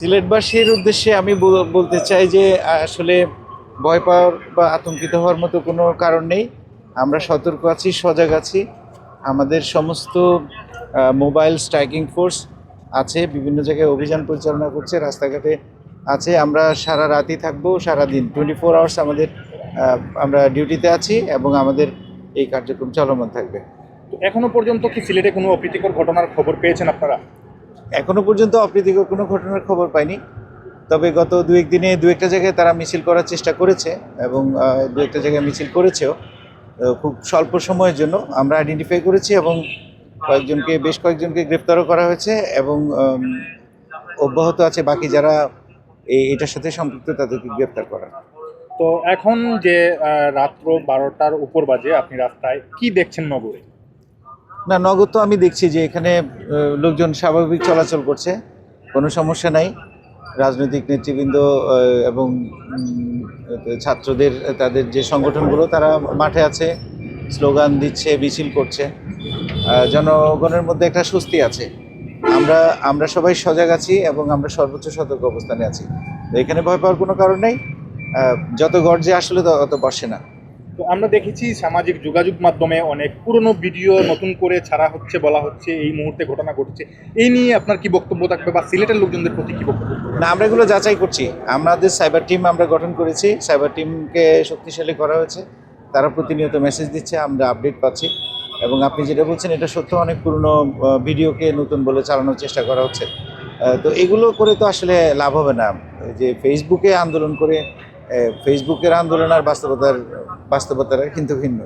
সিলেটবাসীর উদ্দেশ্যে আমি বলতে চাই যে, আসলে ভয় পাওয়ার বা আতঙ্কিত হওয়ার মতো কোনো কারণ নেই। আমরা সতর্ক আছি, সজাগ আছি। আমাদের সমস্ত মোবাইল স্ট্রাইকিং ফোর্স আছে, বিভিন্ন জায়গায় অভিযান পরিচালনা করছে, রাস্তাঘাটে আছে। আমরা সারা রাতই থাকব, সারা দিন। টোয়েন্টি ফোর আওয়ার্স আমাদের আমরা ডিউটিতে আছি এবং আমাদের এই কার্যক্রম চলমান থাকবে। এখনও পর্যন্ত কি সিলেটে কোনো অপ্রীতিকর ঘটনার খবর পেয়েছেন আপনারা? এখনও পর্যন্ত অপ্রীতিকর কোনো ঘটনার খবর পাইনি। তবে গত দু এক দিনে দু একটা জায়গায় তারা মিছিল করার চেষ্টা করেছে এবং দু একটা জায়গায় মিছিল করেছেও। খুব স্বল্প সময়ের জন্য আমরা আইডেন্টিফাই করেছি এবং কয়েকজনকে, বেশ কয়েকজনকে গ্রেপ্তারও করা হয়েছে এবং অব্যাহত আছে বাকি যারা এই, এটার সাথে সম্পৃক্ত তাদেরকে গ্রেপ্তার করা। তো এখন যে রাত্র বারোটার উপর বাজে আপনি রাস্তায় কি দেখছেন নগরে? না, নগদ তো আমি দেখছি যে এখানে লোকজন স্বাভাবিক চলাচল করছে, কোনো সমস্যা নাই। রাজনৈতিক নেতৃবৃন্দ এবং ছাত্রদের, তাদের যে সংগঠনগুলো, তারা মাঠে আছে, স্লোগান দিচ্ছে, মিছিল করছে। জনগণের মধ্যে একটা স্বস্তি আছে। আমরা আমরা সবাই সজাগ আছি এবং আমরা সর্বোচ্চ সতর্ক অবস্থানে আছি। এখানে ভয় পাওয়ার কোনো কারণ নেই। যত গর্জে আসলে তত বসে না। তো আমরা দেখেছি সামাজিক যোগাযোগ মাধ্যমে অনেক পুরনো ভিডিও নতুন করে ছাড়া হচ্ছে, বলা হচ্ছে, এই মুহূর্তে ঘটনা ঘটছে। এই নিয়ে আপনার কি বক্তব্য থাকবে বা সিলেটের লোকজনদের প্রতি কি বক্তব্য? না, আমরা এগুলো যাচাই করছি। আমাদের সাইবার টিম আমরা গঠন করেছি। সাইবার টিমকে শক্তিশালী করা হয়েছে। তারা প্রতিনিয়ত মেসেজ দিচ্ছে, আমরা আপডেট পাচ্ছি। এবং আপনি যেটা বলছেন, এটা সত্য, অনেক পুরনো ভিডিওকে নতুন বলে চালানোর চেষ্টা করা হচ্ছে। তো এগুলো করে তো আসলে লাভ হবে না। যে ফেসবুকে আন্দোলন করে ফেসবুকের আন্দোলন আর বাস্তবতার বাস্তবতার কিন্তু ভিন্ন।